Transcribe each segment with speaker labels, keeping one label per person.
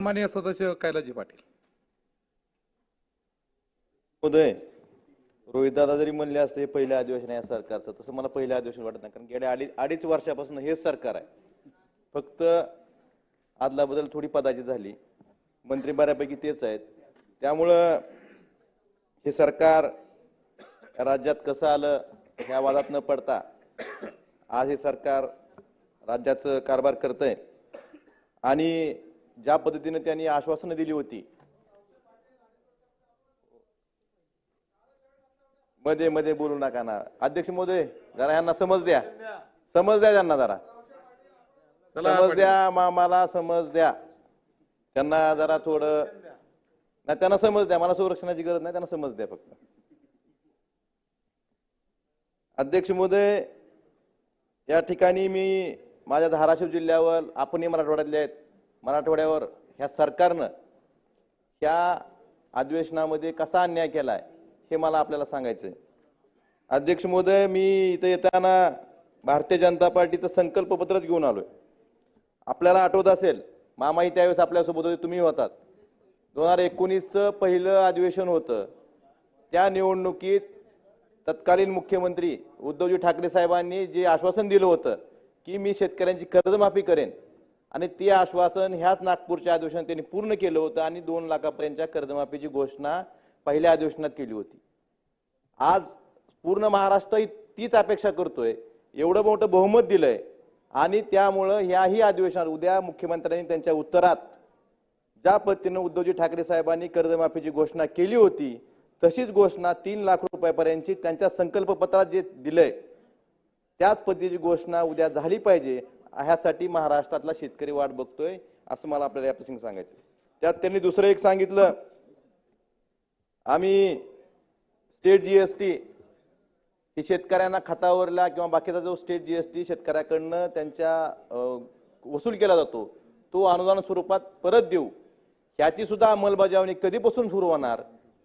Speaker 1: माननीय सदस्य कैलाजी पाटील।
Speaker 2: उदय रोहितदादा जरी म्हणले असते पहिलं अधिवेशन या सरकारचं तसं मला पहिलं अधिवेशन वाटत नाही कारण गेल्या अडीच अडीच वर्षापासून हेच सरकार आहे. फक्त आदला बदल थोडी पदाची झाली. मंत्री बऱ्यापैकी तेच आहेत. त्यामुळं हे सरकार राज्यात कसं आलं ह्या वादात न पडता आज हे सरकार राज्याचं कारभार करतंय. आणि ज्या पद्धतीने त्यांनी आश्वासनं दिली होती. मध्ये मध्ये बोलू नका ना. अध्यक्ष महोदय जरा यांना समज द्या. समज द्या त्यांना जरा. समज द्या मामाला समज द्या. त्यांना जरा थोडं नाही त्यांना समज द्या. मला संरक्षणाची गरज नाही त्यांना समज द्या फक्त. अध्यक्ष महोदय या ठिकाणी मी माझ्या धाराशिव जिल्ह्यावर आपणही मराठवाड्यातले आहेत. मराठवाड्यावर ह्या सरकारनं ह्या अधिवेशनामध्ये कसा अन्याय केला आहे हे मला आपल्याला सांगायचं आहे अध्यक्ष महोदय मी इथं येताना भारतीय जनता पार्टीचं संकल्पपत्रच घेऊन आलो आहे आपल्याला आठवत असेल मामाही त्यावेळेस आपल्यासोबत होते तुम्ही होतात. दोन हजार एकोणीसचं पहिलं अधिवेशन होतं. त्या निवडणुकीत तत्कालीन मुख्यमंत्री उद्धवजी ठाकरे साहेबांनी जे आश्वासन दिलं होतं की मी शेतकऱ्यांची कर्जमाफी करेन आणि ते आश्वासन ह्याच नागपूरच्या अधिवेशनात त्यांनी पूर्ण केलं होतं आणि दोन लाखापर्यंतच्या कर्जमाफीची घोषणा पहिल्या अधिवेशनात केली होती. आज पूर्ण महाराष्ट्रही तीच अपेक्षा करतोय. एवढं मोठं बहुमत दिलंय. आणि त्यामुळं ह्याही अधिवेशनात उद्या मुख्यमंत्र्यांनी त्यांच्या उत्तरात ज्या पद्धतीनं उद्धवजी ठाकरे साहेबांनी कर्जमाफीची घोषणा केली होती तशीच घोषणा तीन लाख रुपयापर्यंतची त्यांच्या संकल्पपत्रात जे दिलंय त्याच पद्धतीची घोषणा उद्या झाली पाहिजे. ह्यासाठी महाराष्ट्रातला शेतकरी वाट बघतोय असं मला आपल्याला या प्रसंगी सांगायचं त्यात त्यांनी दुसरं एक सांगितलं आम्ही स्टेट जीएसटी ही शेतकऱ्यांना खतावरला किंवा बाकीचा जो स्टेट जीएसटी शेतकऱ्याकडनं त्यांच्या वसूल केला जातो तो अनुदान स्वरूपात परत देऊ. ह्याची सुद्धा अंमलबजावणी कधीपासून सुरू होणार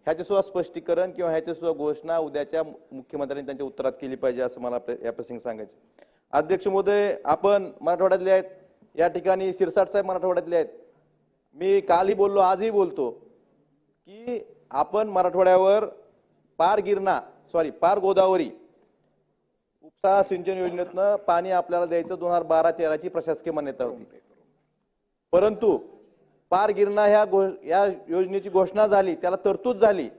Speaker 2: ह्याचे सुद्धा स्पष्टीकरण किंवा ह्याची सुद्धा घोषणा उद्याच्या मुख्यमंत्र्यांनी त्यांच्या उत्तरात केली पाहिजे असं मला आपल्या या प्रसंगी सांगायचं अध्यक्ष महोदय आपण मराठवाड्यातले आहेत. या ठिकाणी शिरसाट साहेब मराठवाड्यातले आहेत. मी कालही बोललो आजही बोलतो की आपण मराठवाड्यावर पार गिरणा सॉरी पार गोदावरी उपसा सिंचन योजनेतनं पाणी आपल्याला द्यायचं दोन हजार बारा तेराची प्रशासकीय मान्यता होती. परंतु पार गिरणा ह्या गो या योजनेची घोषणा झाली त्याला तरतूद झाली.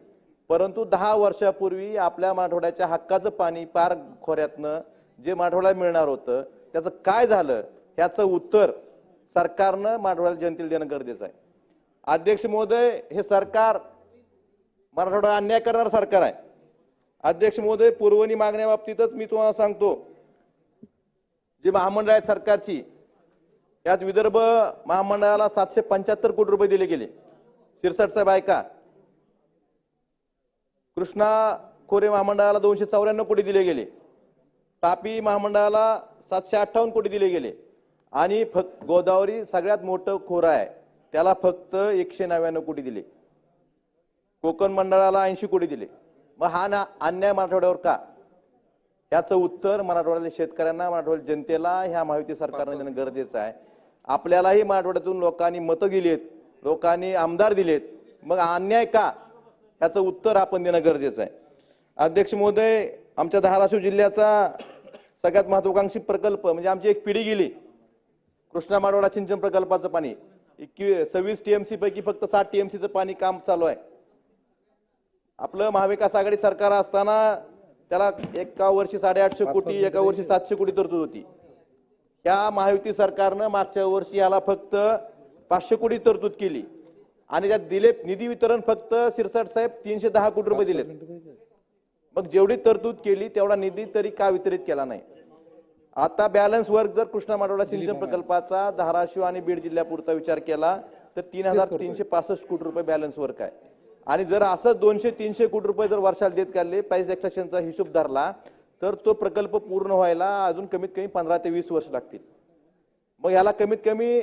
Speaker 2: परंतु दहा वर्षापूर्वी आपल्या मराठवाड्याच्या हक्काचं पाणी पार खोऱ्यातनं जे मराठवाड्याला मिळणार होतं त्याचं काय झालं ह्याचं उत्तर सरकारनं मराठवाड्याला जनतेला देणं गरजेचं आहे. अध्यक्ष महोदय हे सरकार मराठवाडा अन्याय करणारं सरकार आहे. अध्यक्ष महोदय पुरवणी मागण्याबाबतीतच मी तुम्हाला सांगतो जी महामंडळ आहेत सरकारची यात विदर्भ महामंडळाला सातशे पंच्याहत्तर कोटी रुपये दिले गेले. शिरसाट साहेब ऐका. कृष्णा खोरे महामंडळाला दोनशे चौऱ्याण्णव कोटी दिले गेले. तापी महामंडळाला सातशे अठ्ठावन्न कोटी दिले गेले. आणि फक्त गोदावरी सगळ्यात मोठं खोरं आहे. त्याला फक्त एकशे नव्याण्णव कोटी दिले. कोकण मंडळाला ऐंशी कोटी दिले. मग हा ना अन्याय मराठवाड्यावर का? याचं उत्तर मराठवाड्यातल्या शेतकऱ्यांना मराठवाड्याच्या जनतेला ह्या महायुती सरकारने देणं गरजेचं आहे. आपल्यालाही मराठवाड्यातून लोकांनी मतं दिलीत लोकांनी आमदार दिलेत. मग अन्याय का? ह्याचं उत्तर आपण देणं गरजेचं आहे. अध्यक्ष महोदय आमच्या धाराशिव जिल्ह्याचा सगळ्यात महत्वाकांक्षी प्रकल्प म्हणजे आमची एक पिढी गेली. कृष्णा माडवाडा सिंचन प्रकल्पाचं पाणी. सव्वीस टीएमसी पैकी फक्त सात टीएमसीचं पाणी काम चालू आहे. आपलं महाविकास आघाडी सरकार असताना त्याला एका वर्षी साडेआठशे कोटी एका वर्षी सातशे कोटी तरतूद होती. ह्या महायुती सरकारनं मागच्या वर्षी याला फक्त पाचशे कोटी तरतूद केली. आणि त्यात दिले निधी वितरण फक्त शिरसाट साहेब तीनशे दहा कोटी रुपये दिलेत. मग जेवढी तरतूद केली तेवढा निधी तरी का वितरित केला नाही? आता बॅलन्स वर्क जर कृष्णा माडवाडा सिंचन प्रकल्पाचा धाराशिव आणि बीड जिल्ह्यापुरता विचार केला तर तीन हजार तीनशे पासष्ट कोटी रुपये बॅलन्स वर्क आहे. आणि जर असं दोनशे तीनशे कोटी रुपये जर वर्षाला देत काढले प्राइस एक्सेशनचा हिशोब धरला तर तो प्रकल्प पूर्ण व्हायला अजून कमीत कमी पंधरा ते वीस वर्ष लागतील. मग याला कमीत कमी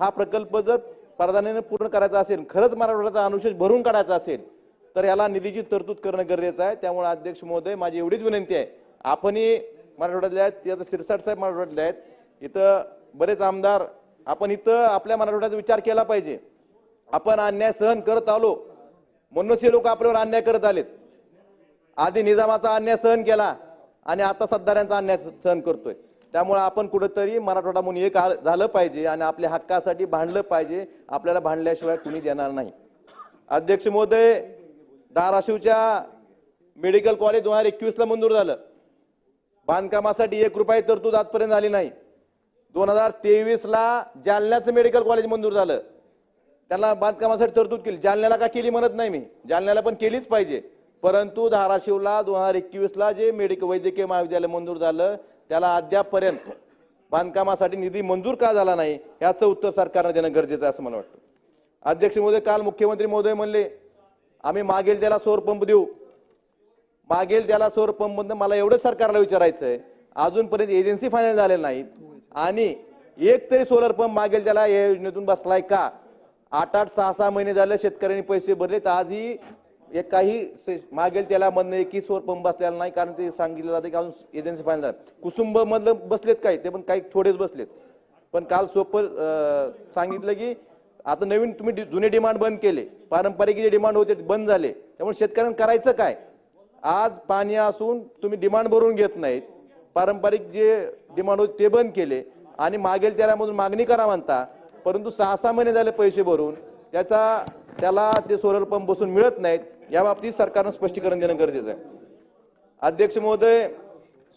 Speaker 2: हा प्रकल्प जर प्राधान्याने पूर्ण करायचा असेल खरंच मराठवाड्याचा अनुशेष भरून काढायचा असेल तर याला निधीची तरतूद करणं गरजेचं आहे. त्यामुळे अध्यक्ष महोदय माझी एवढीच विनंती आहे. आपणही मराठवाड्यातले आहेत ते आता शिरसाट साहेब मराठवाड्यातले आहेत. इथं बरेच आमदार आपण इथं आपल्या मराठवाड्याचा विचार केला पाहिजे. आपण अन्याय सहन करत आलो. म्हणूनच हे लोक आपल्यावर अन्याय करत आलेत. आधी निजामाचा अन्याय सहन केला आणि आता सत्ताऱ्यांचा अन्याय सहन करतोय. त्यामुळे आपण कुठंतरी मराठवाडा म्हणून एक आ- झालं पाहिजे आणि आपल्या हक्कासाठी भांडलं पाहिजे. आपल्याला भांडल्याशिवाय कुणी देणार नाही. अध्यक्ष महोदय धाराशिवच्या मेडिकल कॉलेज दोन हजार एकवीसला मंजूर झालं. बांधकामासाठी एक रुपये तरतूद आजपर्यंत झाली नाही. दोन हजार तेवीसला जालन्याचं मेडिकल कॉलेज मंजूर झालं. त्याला बांधकामासाठी तरतूद केली. जालन्याला का केली म्हणत नाही मी. जालन्याला पण केलीच पाहिजे. परंतु धाराशिवला दोन हजार एकवीसला जे मेडिकल वैद्यकीय महाविद्यालय मंजूर झालं त्याला अद्यापपर्यंत बांधकामासाठी निधी मंजूर का झाला नाही याचं उत्तर सरकारनं देणं गरजेचं आहे असं मला वाटतं. अध्यक्ष महोदय काल मुख्यमंत्री महोदय म्हणले आम्ही मागेल त्याला सौर पंप देऊ. मागेल त्याला सौर पंप मला एवढंच सरकारला विचारायचं आहे अजूनपर्यंत एजन्सी फायनल झालेल्या नाहीत. आणि एक तरी सोलर पंप मागेल त्याला या योजनेतून बसलाय का? आठ आठ सहा सहा महिने झाले शेतकऱ्यांनी पैसे भरले तर आजही एक काही मागेल त्याला मधनं एकही सोर पंप बसलेला नाही कारण ते सांगितलं जाते की अजून एजन्सी फायनल झालं. कुसुंब मधलं बसलेत काय ते पण काही थोडेच बसलेत. पण काल सोपं सांगितलं की आता नवीन तुम्ही जुने डिमांड बंद केले. पारंपरिक जे डिमांड होते ते बंद झाले. त्यामुळे शेतकऱ्यांना करायचं काय? आज पाणी असून तुम्ही डिमांड भरून घेत नाहीत. पारंपरिक जे डिमांड होते ते बंद केले. आणि मागेल त्याला मागणी करा म्हणता परंतु सहा सहा महिने झाले पैसे भरून. त्याचा त्याला ते सोलर पंप बसून मिळत नाहीत. या बाबतीत सरकारनं स्पष्टीकरण देणं गरजेचं आहे. अध्यक्ष महोदय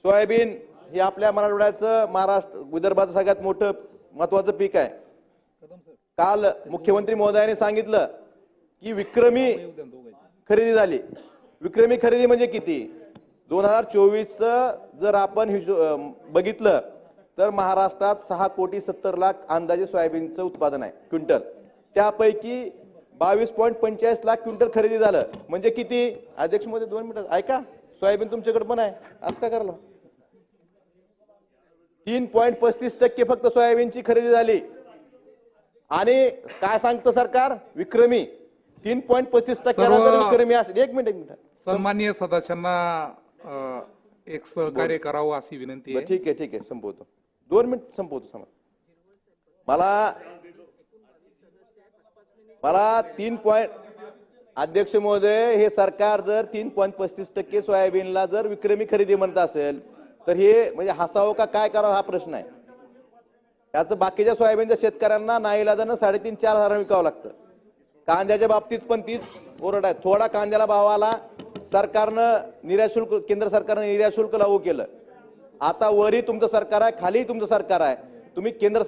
Speaker 2: सोयाबीन हे आपल्या मराठवाड्याचं महाराष्ट्र विदर्भाचं सगळ्यात मोठं महत्वाचं पीक आहे. काल मुख्यमंत्री महोदयाने सांगितलं की विक्रमी खरेदी झाली. विक्रमी खरेदी म्हणजे किती? दोन हजार चोवीस जर आपण बघितलं तर महाराष्ट्रात सहा कोटी सत्तर लाख अंदाजे सोयाबीनचं उत्पादन आहे क्विंटल. त्यापैकी बावीस पॉईंट पंचेचाळीस लाख क्विंटल खरेदी झालं. म्हणजे किती? अध्यक्षमध्ये दोन मिनिटं. ऐका सोयाबीन तुमच्याकडे पण आहे. असं का करायला? तीन पॉईंट पस्तीस टक्के फक्त सोयाबीनची खरेदी झाली. आणि काय सांगतं सरकार? विक्रमी. तीन पॉईंट पस्तीस
Speaker 1: सर्व-
Speaker 2: विक्रमी असेल एक मिनिट एक मिनिट.
Speaker 1: सन्माननीय सदस्यांना एक सहकार्य करावं अशी विनंती आहे.
Speaker 2: ठीक आहे ठीक आहे. संपवतो. दोन मिनिट संपवतो समज मला मला तीन पॉईंट अध्यक्ष महोदय हे सरकार जर तीन पॉईंट पस्तीस टक्के सोयाबीनला जर विक्रमी खरेदी म्हणत असेल तर हे म्हणजे हसावं का काय करावं हा प्रश्न आहे. त्याचं बाकीच्या सोयाबीनच्या शेतकऱ्यांना नाईलाजानं साडेतीन चार हजार विकावं लागतं. कांद्याच्या बाबतीत पण तीच ओरड आहे. थोडा कांद्याला भाव आला सरकारनं निर्याशुल्क केंद्र सरकारनं निर्याशुल्क लागू केलं. आता वरी तुमचं सरकार आहे खाली तुमचं सरकार आहे. तुम्ही केंद्र